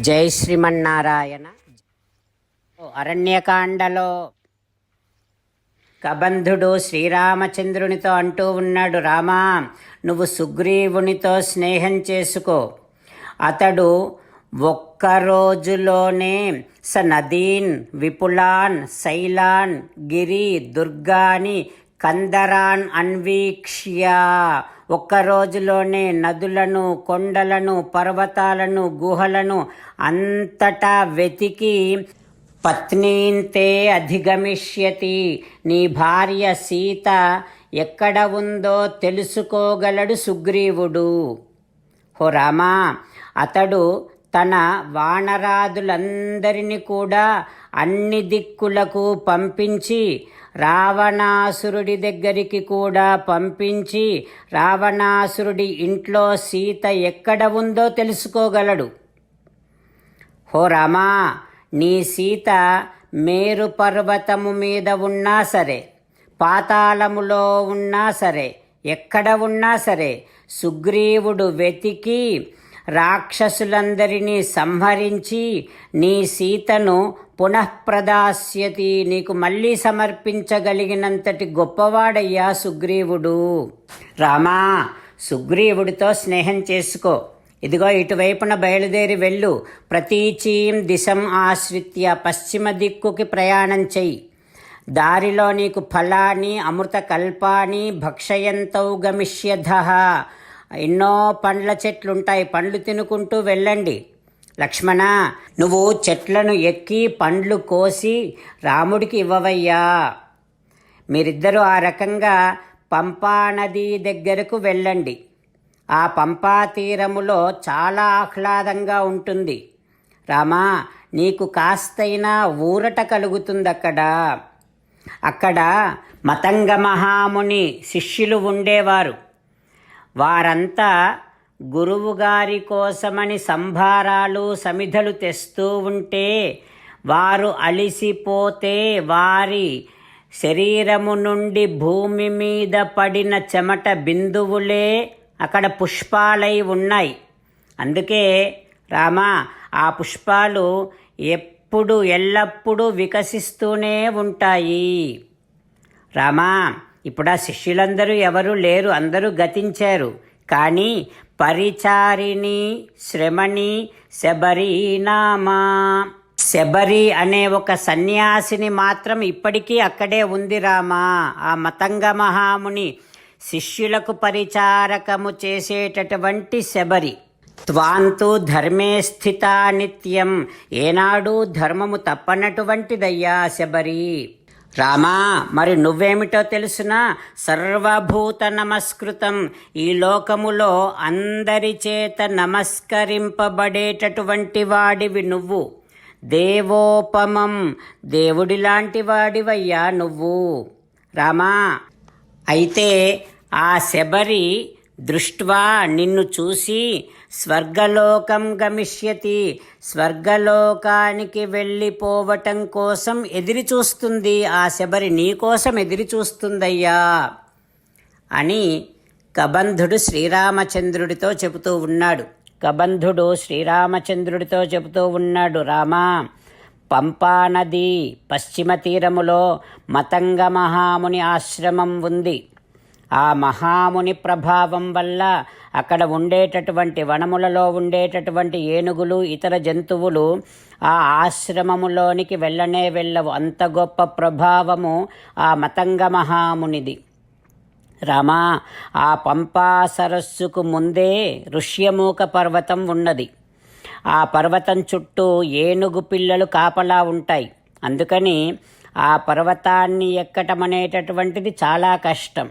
జై శ్రీమన్నారాయణ. అరణ్యకాండలో కబంధుడు శ్రీరామచంద్రునితో అంటూ ఉన్నాడు రామా నువ్వు సుగ్రీవునితో స్నేహం చేసుకో. అతడు ఒక్క రోజులోనే స నదీన్ విపులాన్ శైలాన్ గిరి దుర్గాని కందరాన్ అన్వీక్ష్య ఒక్క రోజులోనే నదులను కొండలను పర్వతాలను గుహలను అంతటా వెతికి పత్నీంతే అధిగమిష్యతి. నీ భార్య సీత ఎక్కడ ఉందో తెలుసుకోగలడు సుగ్రీవుడు. హో రామా అతడు తన వానరాదులందరినీ కూడా అన్ని దిక్కులకు పంపించి రావణాసురుడి దగ్గరికి కూడా పంపించి రావణాసురుడి ఇంట్లో సీత ఎక్కడ ఉందో తెలుసుకోగలడు. హో రామా నీ సీత మేరు పర్వతము మీద ఉన్నా సరే పాతాళములో ఉన్నా సరే ఎక్కడ ఉన్నా సరే సుగ్రీవుడు వెతికి రాక్షసులందరినీ సంహరించి నీ సీతను పునఃప్రదాస్యతి. నీకు మళ్ళీ సమర్పించగలిగినంతటి గొప్పవాడయ్యా సుగ్రీవుడు. రామా సుగ్రీవుడితో స్నేహం చేసుకో. ఇదిగో ఇటువైపున బయలుదేరి వెళ్ళు. ప్రతీచీం దిశం ఆశ్రిత్య పశ్చిమ దిక్కుకి ప్రయాణం చెయ్యి. దారిలో నీకు ఫలాని అమృత కల్పాని భక్షయంతౌ గమిష్యధ ఎన్నో పండ్ల చెట్లుంటాయి. పండ్లు తినుకుంటూ వెళ్ళండి. లక్ష్మణ నువ్వు చెట్లను ఎక్కి పండ్లు కోసి రాముడికి ఇవ్వవయ్యా. మీరిద్దరూ ఆ రకంగా పంపా నది దగ్గరకు వెళ్ళండి. ఆ పంపా తీరములో చాలా ఆహ్లాదంగా ఉంటుంది. రామా నీకు కాస్తైనా ఊరట కలుగుతుంది అక్కడ అక్కడ మతంగ మహాముని శిష్యులు ఉండేవారు. వారంతా గురువుగారి కోసమని సంభారాలు సమిధలు తెస్తూ ఉంటే వారు అలిసిపోతే వారి శరీరము నుండి భూమి మీద పడిన చెమట బిందువులే అక్కడ పుష్పాలై ఉన్నాయి. అందుకే రామా ఆ పుష్పాలు ఎప్పుడు ఎల్లప్పుడూ వికసిస్తూనే ఉంటాయి. రామా ఇప్పుడు ఆ శిష్యులందరూ ఎవరు లేరు అందరూ గతించారు. కానీ పరిచారిణి శ్రమణి శబరీనామా శబరి అనే ఒక సన్యాసిని మాత్రం ఇప్పటికీ అక్కడే ఉంది రామా. ఆ మతంగ మహాముని శిష్యులకు పరిచారకము చేసేటటువంటి శబరి. త్వాంతు ధర్మే స్థిత నిత్యం. ఏనాడు ధర్మము తప్పనటువంటిదయ్యా శబరి. రామా మరి నువ్వేమిటో తెలుసునా? సర్వభూత నమస్కృతం. ఈ లోకములో అందరి చేత నమస్కరింపబడేటటువంటి వాడివి నువ్వు. దేవోపమం. దేవుడిలాంటి వాడివయ్యా నువ్వు. రామా అయితే ఆ శబరి దృష్ట్వా నిన్ను చూసి స్వర్గలోకం గమిష్యతి. స్వర్గలోకానికి వెళ్ళిపోవటం కోసం ఎదిరి చూస్తుంది. ఆ శబరి నీ కోసం ఎదిరి చూస్తుందయ్యా అని కబంధుడు శ్రీరామచంద్రుడితో చెబుతూ ఉన్నాడు. కబంధుడు శ్రీరామచంద్రుడితో చెబుతూ ఉన్నాడు రామా పంపానది పశ్చిమ తీరములో మతంగ మహాముని ఆశ్రమం ఉంది. ఆ మహాముని ప్రభావం వల్ల అక్కడ ఉండేటటువంటి వనములలో ఉండేటటువంటి ఏనుగులు ఇతర జంతువులు ఆ ఆశ్రమములోనికి వెళ్ళనే వెళ్ళవు. అంత గొప్ప ప్రభావము ఆ మతంగ మహామునిది. రామా ఆ పంపా సరస్సుకు ముందే ఋష్యమూక పర్వతం ఉన్నది. ఆ పర్వతం చుట్టూ ఏనుగు పిల్లలు కాపలా ఉంటాయి. అందుకని ఆ పర్వతాన్ని ఎక్కటం అనేటటువంటిది చాలా కష్టం.